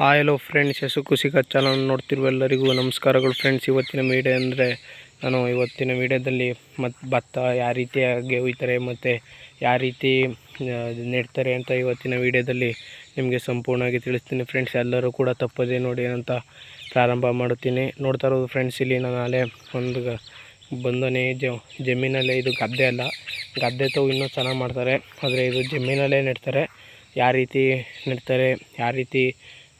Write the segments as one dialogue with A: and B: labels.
A: Hi hello friends ಹೆಸರು ಖುಷಿ channel ನೋಡ್ತಿರುವ ಎಲ್ಲರಿಗೂ ನಮಸ್ಕಾರಗಳು ಫ್ರೆಂಡ್ಸ್ ಇವತ್ತಿನ ವೀಡಿಯೋ ಅಂದರೆ ನಾನು ಇವತ್ತಿನ ವೀಡಿಯೋದಲ್ಲಿ ಮತ್ತು ಭತ್ತ ಯಾವ ರೀತಿಯಾಗಿ ಒಯ್ತಾರೆ ಮತ್ತು ಯಾವ ರೀತಿ ನೆಡ್ತಾರೆ ಅಂತ ಇವತ್ತಿನ ವೀಡಿಯೋದಲ್ಲಿ ನಿಮಗೆ ಸಂಪೂರ್ಣವಾಗಿ ತಿಳಿಸ್ತೀನಿ ಫ್ರೆಂಡ್ಸ್ ಎಲ್ಲರೂ ಕೂಡ ತಪ್ಪದೇ ನೋಡಿ ಅಂತ ಪ್ರಾರಂಭ ಮಾಡುತ್ತೀನಿ. ನೋಡ್ತಾ ಇರೋದು ಫ್ರೆಂಡ್ಸ್ ಇಲ್ಲಿ ನಾನು ಅಲ್ಲೇ ಒಂದು ಬಂದನೇ ಜಮೀನಲ್ಲೇ ಇದು ಗದ್ದೆ ಅಲ್ಲ, ಗದ್ದೆ ತಾವು ಇನ್ನೂ ಚೆನ್ನಾಗಿ ಮಾಡ್ತಾರೆ. ಆದರೆ ಇದು ಜಮೀನಲ್ಲೇ ನೆಡ್ತಾರೆ. ಯಾವ ರೀತಿ ನೆಡ್ತಾರೆ, ಯಾವ ರೀತಿ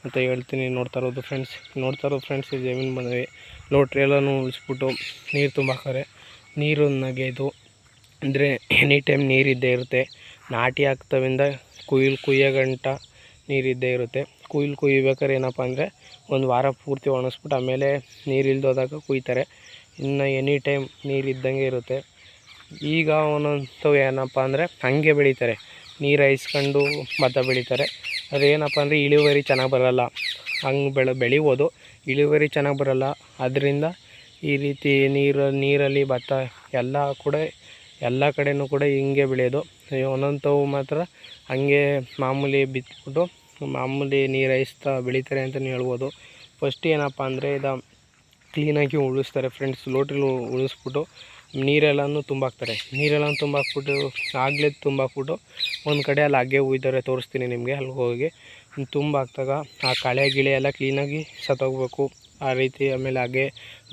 A: ಅಂತ ಹೇಳ್ತೀನಿ. ನೋಡ್ತಾ ಇರೋದು ಫ್ರೆಂಡ್ಸ್ ನೋಡ್ತಾ ಇರೋದು ಫ್ರೆಂಡ್ಸ್ ಜಮೀನು ಬಂದರೆ. ಲೋಟ್ರಿ ಎಲ್ಲನೂ ಉಳಿಸ್ಬಿಟ್ಟು ನೀರು ತುಂಬಾಕರೆ ನೀರು ನಗೆದು. ಅಂದರೆ ಎನಿ ಟೈಮ್ ನೀರಿದ್ದೇ ಇರುತ್ತೆ. ನಾಟಿ ಹಾಕ್ತವಿಂದ ಕುಯ್ಲು ಕುಯ್ಯೋ ಗಂಟ ನೀರಿದ್ದೇ ಇರುತ್ತೆ. ಕುಯ್ಲು ಕುಯ್ಬೇಕಾದ್ರೆ ಏನಪ್ಪ ಅಂದರೆ ಒಂದು ವಾರ ಪೂರ್ತಿ ಒಣಗಿಸ್ಬಿಟ್ಟು ಆಮೇಲೆ ನೀರಿಲ್ದೋದಾಗ ಕುಯ್ತಾರೆ. ಇನ್ನು ಎನಿ ಟೈಮ್ ನೀರಿದ್ದಂಗೆ ಇರುತ್ತೆ. ಈಗ ಒಂದೊಂದು ಏನಪ್ಪ ಅಂದರೆ ಹಂಗೆ ಬೆಳೀತಾರೆ. ನೀರು ಹಾಯಿಸ್ಕೊಂಡು ಭತ್ತ ಬೆಳೀತಾರೆ. ಅದೇನಪ್ಪ ಅಂದರೆ ಇಳುವರಿ ಚೆನ್ನಾಗಿ ಬರೋಲ್ಲ. ಹಂಗೆ ಬೆಳೆ, ಬೆಳಿಬೋದು. ಇಳುವರಿ ಚೆನ್ನಾಗಿ ಬರೋಲ್ಲ. ಅದರಿಂದ ಈ ರೀತಿ ನೀರು, ನೀರಲ್ಲಿ ಭತ್ತ ಎಲ್ಲ ಕೂಡ, ಎಲ್ಲ ಕಡೆಯೂ ಕೂಡ ಹಿಂಗೆ ಬೆಳೆಯೋದು. ಒಂದೊಂದು ಮಾತ್ರ ಹಂಗೆ ಮಾಮೂಲಿ ಬಿತ್ಬಿಟ್ಟು ಮಾಮೂಲಿ ನೀರು ಹಾಯಿಸ್ತಾ ಬೆಳೀತಾರೆ ಅಂತಲೇ ಹೇಳ್ಬೋದು. ಫಸ್ಟ್ ಏನಪ್ಪ ಅಂದರೆ ಇದು ಕ್ಲೀನಾಗಿ ಉಳಿಸ್ತಾರೆ. ಫ್ರೆಂಡ್ಸ್ ಲೋಟ್ರಿಲಿ ಉಳಿಸ್ಬಿಟ್ಟು ನೀರೆಲ್ಲನೂ ತುಂಬಾಕ್ತಾರೆ ನೀರೆಲ್ಲ ತುಂಬಾಕ್ಬಿಟ್ಟು ಆಗಲೇ ತುಂಬಾಕ್ಬಿಟ್ಟು ಒಂದು ಕಡೆ ಅಲ್ಲಿ ಹಗ್ಗೆ ಹೂಯ್ದರೆ ತೋರಿಸ್ತೀನಿ ನಿಮಗೆ ಅಲ್ಲಿ ಹೋಗಿ. ತುಂಬಾಕ್ದಾಗ ಆ ಕಳೆ ಗಿಳೆ ಎಲ್ಲ ಕ್ಲೀನಾಗಿ ಸತ್ತೋಗ್ಬೇಕು. ಆ ರೀತಿ ಆಮೇಲೆ ಹಾಗೆ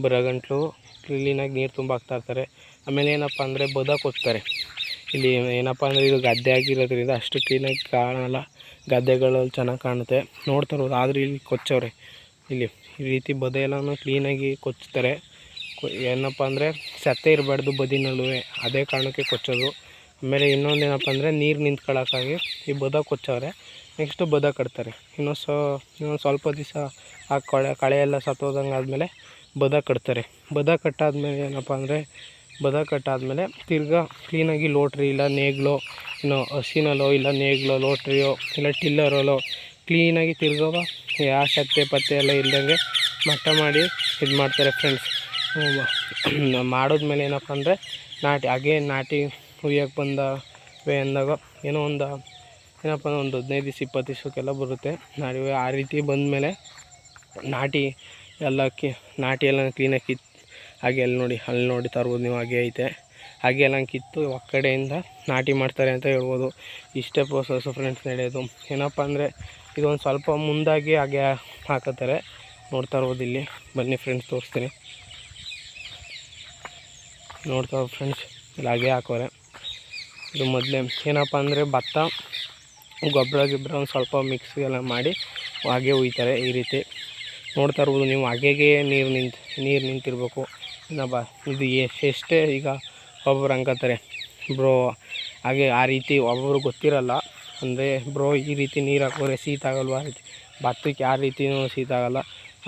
A: ಬರೋ ಗಂಟಲು ಕ್ಲೀನಾಗಿ ನೀರು ತುಂಬಾಕ್ತಾ ಇರ್ತಾರೆ. ಆಮೇಲೆ ಏನಪ್ಪ ಅಂದರೆ ಬದ ಹೋಗ್ತಾರೆ ಇಲ್ಲಿ ಏನಪ್ಪ ಅಂದರೆ ಇದು ಗದ್ದೆ ಆಗಿರೋದ್ರಿಂದ ಅಷ್ಟು ಕ್ಲೀನಾಗಿ ಕಾಣಲ್ಲ. ಗದ್ದೆಗಳಲ್ಲಿ ಚೆನ್ನಾಗಿ ಕಾಣುತ್ತೆ. ನೋಡ್ತಾ ಇರೋದು ಆದರೆ ಇಲ್ಲಿ ಕೊಚ್ಚವ್ರೆ. ಇಲ್ಲಿ ಈ ರೀತಿ ಬದ ಎಲ್ಲನೂ ಕ್ಲೀನಾಗಿ ಕೊಚ್ತಾರೆ. ಏನಪ್ಪ ಅಂದರೆ ಸತ್ತೆ ಇರಬಾರ್ದು ಬದಿನಲ್ಲೂ ಅದೇ ಕಾರಣಕ್ಕೆ ಕೊಚ್ಚೋದು. ಆಮೇಲೆ ಇನ್ನೊಂದು ಏನಪ್ಪ ಅಂದರೆ ನೀರು ನಿಂತ್ಕೊಳ್ಳೋಕ್ಕಾಗಿ ಈ ಬದ ಕೊಚ್ಚವ್ರೆ. ನೆಕ್ಸ್ಟು ಬದ ಕಟ್ತಾರೆ. ಇನ್ನೊಂದು ಸೊ ಇನ್ನೊಂದು ಸ್ವಲ್ಪ ದಿವಸ ಆ ಕಳೆ ಕಳೆ ಎಲ್ಲ ಸತ್ತೋದಂಗೆ ಆದಮೇಲೆ ಬದ ಕಟ್ತಾರೆ. ಬದ ಕಟ್ಟಾದ್ಮೇಲೆ ಏನಪ್ಪ ಅಂದರೆ ಬದ ಕಟ್ಟಾದಮೇಲೆ ತಿರ್ಗಾ ಕ್ಲೀನಾಗಿ ಲೋಟ್ರಿ ಇಲ್ಲ ನೇಗ್ಲೋ, ಇನ್ನು ಹಸಿನಲ್ಲೋ ಇಲ್ಲ ನೇಗ್ಲೋ ಲೋಟ್ರಿಯೋ ಇಲ್ಲ ಟಿಲ್ಲರಲ್ಲೋ ಕ್ಲೀನಾಗಿ ತಿರ್ಗೋ ಯಾವ ಸತ್ತೆ ಪತ್ತೆ ಎಲ್ಲ ಇಲ್ದಂಗೆ ಮಟ್ಟ ಮಾಡಿ ಇದು ಮಾಡ್ತಾರೆ ಫ್ರೆಂಡ್ಸ್ ಮಾಡಿದ್ಮೇಲೆ ಏನಪ್ಪ ಅಂದರೆ ನಾಟಿ ಅಗೇನ್ ನಾಟಿ ಹುಯ್ಯಕ್ಕೆ ಬಂದ ವೇ ಅಂದಾಗ ಏನೋ ಒಂದು, ಏನಪ್ಪ ಅಂದ್ರೆ ಒಂದು ಹದಿನೈದು ದಿವಸ, ಇಪ್ಪತ್ತು ದಿವಸಕ್ಕೆಲ್ಲ ಬರುತ್ತೆ ನಾಟಿ ಆ ರೀತಿ ಬಂದಮೇಲೆ ನಾಟಿ ಎಲ್ಲ ಕಿ, ನಾಟಿ ಎಲ್ಲ ಕ್ಲೀನಾಗಿ ಕಿತ್ತು ಹಾಗೆ ಅಲ್ಲಿ ನೋಡಿ ಅಲ್ಲಿ ನೋಡಿ ತರ್ಬೋದು ನೀವು, ಹಾಗೆ ಐತೆ. ಹಾಗೆ ಎಲ್ಲ ಕಿತ್ತು ಕಡೆಯಿಂದ ನಾಟಿ ಮಾಡ್ತಾರೆ ಅಂತ ಹೇಳ್ಬೋದು. ಇಷ್ಟೇ ಪ್ರೋಸೆಸ್ಸು ಫ್ರೆಂಡ್ಸ್ ನಡೆಯೋದು. ಏನಪ್ಪ ಅಂದರೆ ಇದೊಂದು ಸ್ವಲ್ಪ ಮುಂದಾಗಿ ಹಾಗೆ ಹಾಕತ್ತಾರೆ. ನೋಡ್ತಾ ಇರ್ಬೋದು ಇಲ್ಲಿ. ಬನ್ನಿ ಫ್ರೆಂಡ್ಸ್ ತೋರಿಸ್ತೀನಿ. ನೋಡ್ತಾ ಫ್ರೆಂಡ್ಸ್ ಇಲ್ಲಿ ಹಾಗೆ ಹಾಕೋರೆ. ಇದು ಮೊದಲೇ ಏನಪ್ಪ ಅಂದರೆ ಭತ್ತ, ಗೊಬ್ಬರ, ಗಿಬ್ಬರ ಒಂದು ಸ್ವಲ್ಪ ಮಿಕ್ಸ್ ಎಲ್ಲ ಮಾಡಿ ಹಾಗೆ ಹುಯ್ತಾರೆ ಈ ರೀತಿ. ನೋಡ್ತಾ ಇರ್ಬೋದು ನೀವು ಹಾಗೆಗೆ ನೀರು ನಿಂತು, ನೀರು ನಿಂತಿರ್ಬೇಕು. ಇನ್ನೊಬ್ಬ ಇದು ಎಷ್ಟ್- ಈಗ ಒಬ್ಬರು ಹಂಗತ್ತಾರೆ ಬ್ರೋ, ಹಾಗೆ ಆ ರೀತಿ ಒಬ್ಬೊಬ್ರು ಗೊತ್ತಿರಲ್ಲ. ಅಂದರೆ ಬ್ರೋ, ಈ ರೀತಿ ನೀರು ಹಾಕೋರೆ ಶೀತ ಆಗಲ್ವಾ? ಆ ರೀತಿ ಭತ್ತಕ್ಕೆ ಯಾವ ರೀತಿಯೂ ಶೀತ ಆಗಲ್ಲ.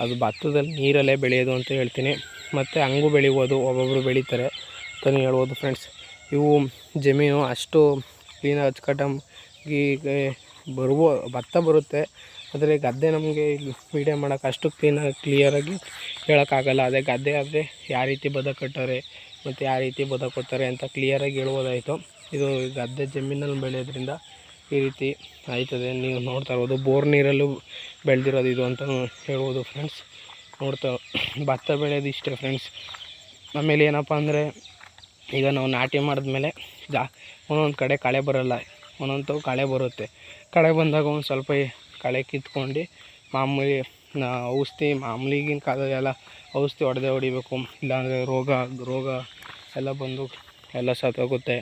A: ಅದು ಭತ್ತದಲ್ಲಿ ನೀರಲ್ಲೇ ಬೆಳೆಯೋದು ಅಂತ ಹೇಳ್ತೀನಿ. ಮತ್ತು ಹಂಗೂ ಬೆಳಿಬೋದು, ಒಬ್ಬೊಬ್ರು ಬೆಳೀತಾರೆ. ಅಂತಲೇ ಹೇಳ್ಬೋದು ಫ್ರೆಂಡ್ಸ್ ಇವು ಜಮೀನು ಅಷ್ಟು ಕ್ಲೀನಾಗಿ ಅಚ್ಚುಕಟ್ಟಾಗಿ ಬರುವ, ಭತ್ತ ಬರುತ್ತೆ. ಆದರೆ ಗದ್ದೆ ನಮಗೆ ವೀಡಿಯೋ ಮಾಡೋಕೆ ಅಷ್ಟು ಕ್ಲೀನಾಗಿ ಕ್ಲಿಯರಾಗಿ ಹೇಳೋಕ್ಕಾಗಲ್ಲ ಅದೇ ಗದ್ದೆ ಆದರೆ ಯಾವ ರೀತಿ ಬದ ಕಟ್ಟಾರೆ, ಮತ್ತು ಯಾವ ರೀತಿ ಬದ ಕೊಡ್ತಾರೆ ಅಂತ ಕ್ಲಿಯರಾಗಿ ಹೇಳ್ಬೋದಾಯಿತು. ಇದು ಗದ್ದೆ ಜಮೀನಲ್ಲಿ ಬೆಳೆಯೋದ್ರಿಂದ ಈ ರೀತಿ ಆಯ್ತದೆ. ನೀವು ನೋಡ್ತಾ ಇರ್ಬೋದು, ಬೋರ್ ನೀರಲ್ಲೂ ಬೆಳೆದಿರೋದು ಇದು ಅಂತ ಹೇಳ್ಬೋದು ಫ್ರೆಂಡ್ಸ್ ನೋಡ್ತಾ, ಭತ್ತ ಬೆಳೆಯೋದು ಇಷ್ಟೇ ಫ್ರೆಂಡ್ಸ್ ಆಮೇಲೆ ಏನಪ್ಪ ಅಂದರೆ ಈಗ ನಾವು ನಾಟಿ ಮಾಡಿದ್ಮೇಲೆ ಜಾ ಒಂದೊಂದು ಕಡೆ ಕಳೆ ಬರೋಲ್ಲ, ಒಂದೊಂದು ಕಳೆ ಬರುತ್ತೆ. ಕಳೆ ಬಂದಾಗ ಒಂದು ಸ್ವಲ್ಪ ಕಳೆ ಕಿತ್ಕೊಂಡು ಮಾಮೂಲಿ ಔಷಧಿ ಮಾಮೂಲಿ ಈಗಿನ ಕಾಲದಲ್ಲೆಲ್ಲ ಔಷಧಿ ಹೊಡೆದೇ ಹೊಡಿಬೇಕು. ಇಲ್ಲಾಂದರೆ ರೋಗ ರೋಗ ಎಲ್ಲ ಬಂದು ಎಲ್ಲ ಸತ್ತೋಗುತ್ತೆ.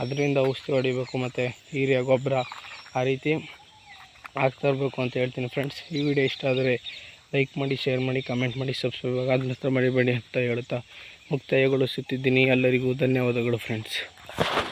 A: ಅದರಿಂದ ಔಷಧಿ ಹೊಡಿಬೇಕು ಮತ್ತು ಹೀರಿಯ ಗೊಬ್ಬರ ಆ ರೀತಿ ಹಾಕ್ತಾ ಇರಬೇಕು ಅಂತ ಹೇಳ್ತೀನಿ ಫ್ರೆಂಡ್ಸ್ ಈ ವಿಡಿಯೋ ಇಷ್ಟ ಆದರೆ ಲೈಕ್ ಮಾಡಿ ಶೇರ್ ಮಾಡಿ ಕಮೆಂಟ್ ಮಾಡಿ ಸಬ್ಸ್ಕ್ರೈಬ್ ಆದ ನಂತರ ಮರಿಬೇಡಿ ಅಂತ ಹೇಳ್ತಾ ಮುಕ್ತಾಯಗೊಳಿಸುತ್ತಿದ್ದೀನಿ. ಎಲ್ಲರಿಗೂ ಧನ್ಯವಾದಗಳು ಫ್ರೆಂಡ್ಸ್